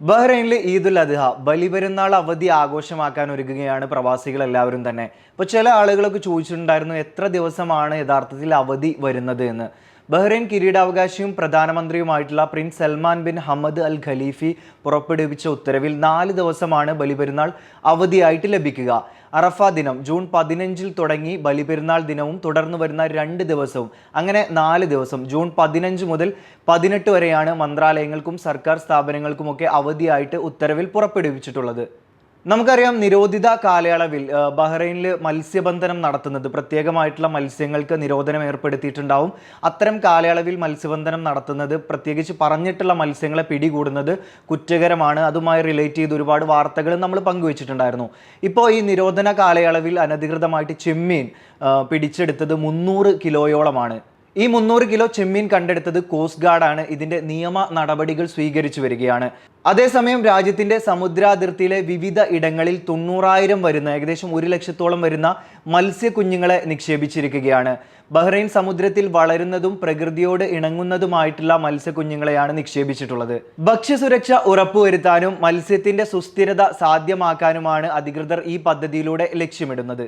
ബഹ്റൈനിൽ ഈദുൽ അദ്ഹ ബലിപെരുന്നാൾ അവധി ആഘോഷമാക്കാൻ ഒരുങ്ങുകയാണ് പ്രവാസികൾ എല്ലാവരും തന്നെ. ഇപ്പോൾ ചില ആളുകളൊക്കെ ചോദിച്ചിട്ടുണ്ടായിരുന്നു എത്ര ദിവസമാണ് യഥാർത്ഥത്തിൽ അവധി വരുന്നത് എന്ന്. ബഹ്റൈൻ കിരീടാവകാശിയും പ്രധാനമന്ത്രിയുമായിട്ടുള്ള prince Salman bin Hamad Al Khalifa പുറപ്പെടുവിച്ച ഉത്തരവിൽ നാല് ദിവസമാണ് ബലിപെരുന്നാൾ അവധിയായിട്ട് ലഭിക്കുക. അറഫ ദിനം ജൂൺ പതിനഞ്ചിൽ തുടങ്ങി ബലിപെരുന്നാൾ ദിനവും തുടർന്ന് വരുന്ന രണ്ട് ദിവസവും. അങ്ങനെ നാല് ദിവസം ജൂൺ പതിനഞ്ച് മുതൽ പതിനെട്ട് വരെയാണ് മന്ത്രാലയങ്ങൾക്കും സർക്കാർ സ്ഥാപനങ്ങൾക്കുമൊക്കെ അവധിയായിട്ട് ഉത്തരവിൽ പുറപ്പെടുവിച്ചിട്ടുള്ളത്. നമുക്കറിയാം നിരോധിത കാലയളവിൽ ബഹ്റൈനിൽ മത്സ്യബന്ധനം നടത്തുന്നത് പ്രത്യേകമായിട്ടുള്ള മത്സ്യങ്ങൾക്ക് നിരോധനം ഏർപ്പെടുത്തിയിട്ടുണ്ടാവും. അത്തരം കാലയളവിൽ മത്സ്യബന്ധനം നടത്തുന്നത് പ്രത്യേകിച്ച് പറഞ്ഞിട്ടുള്ള മത്സ്യങ്ങളെ പിടികൂടുന്നത് കുറ്റകരമാണ്. അതുമായി റിലേറ്റ് ചെയ്ത് ഒരുപാട് വാർത്തകൾ നമ്മൾ പങ്കുവച്ചിട്ടുണ്ടായിരുന്നു. ഇപ്പോൾ ഈ നിരോധന കാലയളവിൽ അനധികൃതമായിട്ട് ചെമ്മീൻ പിടിച്ചെടുത്തത് മുന്നൂറ് കിലോയോളമാണ്. ഈ മുന്നൂറ് കിലോ ചെമ്മീൻ കണ്ടെടുത്തത് കോസ്റ്റ് ഗാർഡാണ് ഇതിന്റെ നിയമ നടപടികൾ സ്വീകരിച്ചു വരികയാണ്. അതേസമയം രാജ്യത്തിന്റെ സമുദ്രാതിർത്തിയിലെ വിവിധ ഇടങ്ങളിൽ തൊണ്ണൂറായിരം വരുന്ന ഏകദേശം ഒരു ലക്ഷത്തോളം വരുന്ന മത്സ്യക്കുഞ്ഞുങ്ങളെ നിക്ഷേപിച്ചിരിക്കുകയാണ്. ബഹ്റൈൻ സമുദ്രത്തിൽ വളരുന്നതും പ്രകൃതിയോട് ഇണങ്ങുന്നതുമായിട്ടുള്ള മത്സ്യക്കുഞ്ഞുങ്ങളെയാണ് നിക്ഷേപിച്ചിട്ടുള്ളത്. ഭക്ഷ്യസുരക്ഷ ഉറപ്പുവരുത്താനും മത്സ്യത്തിന്റെ സുസ്ഥിരത സാധ്യമാക്കാനുമാണ് അധികൃതർ ഈ പദ്ധതിയിലൂടെ ലക്ഷ്യമിടുന്നത്.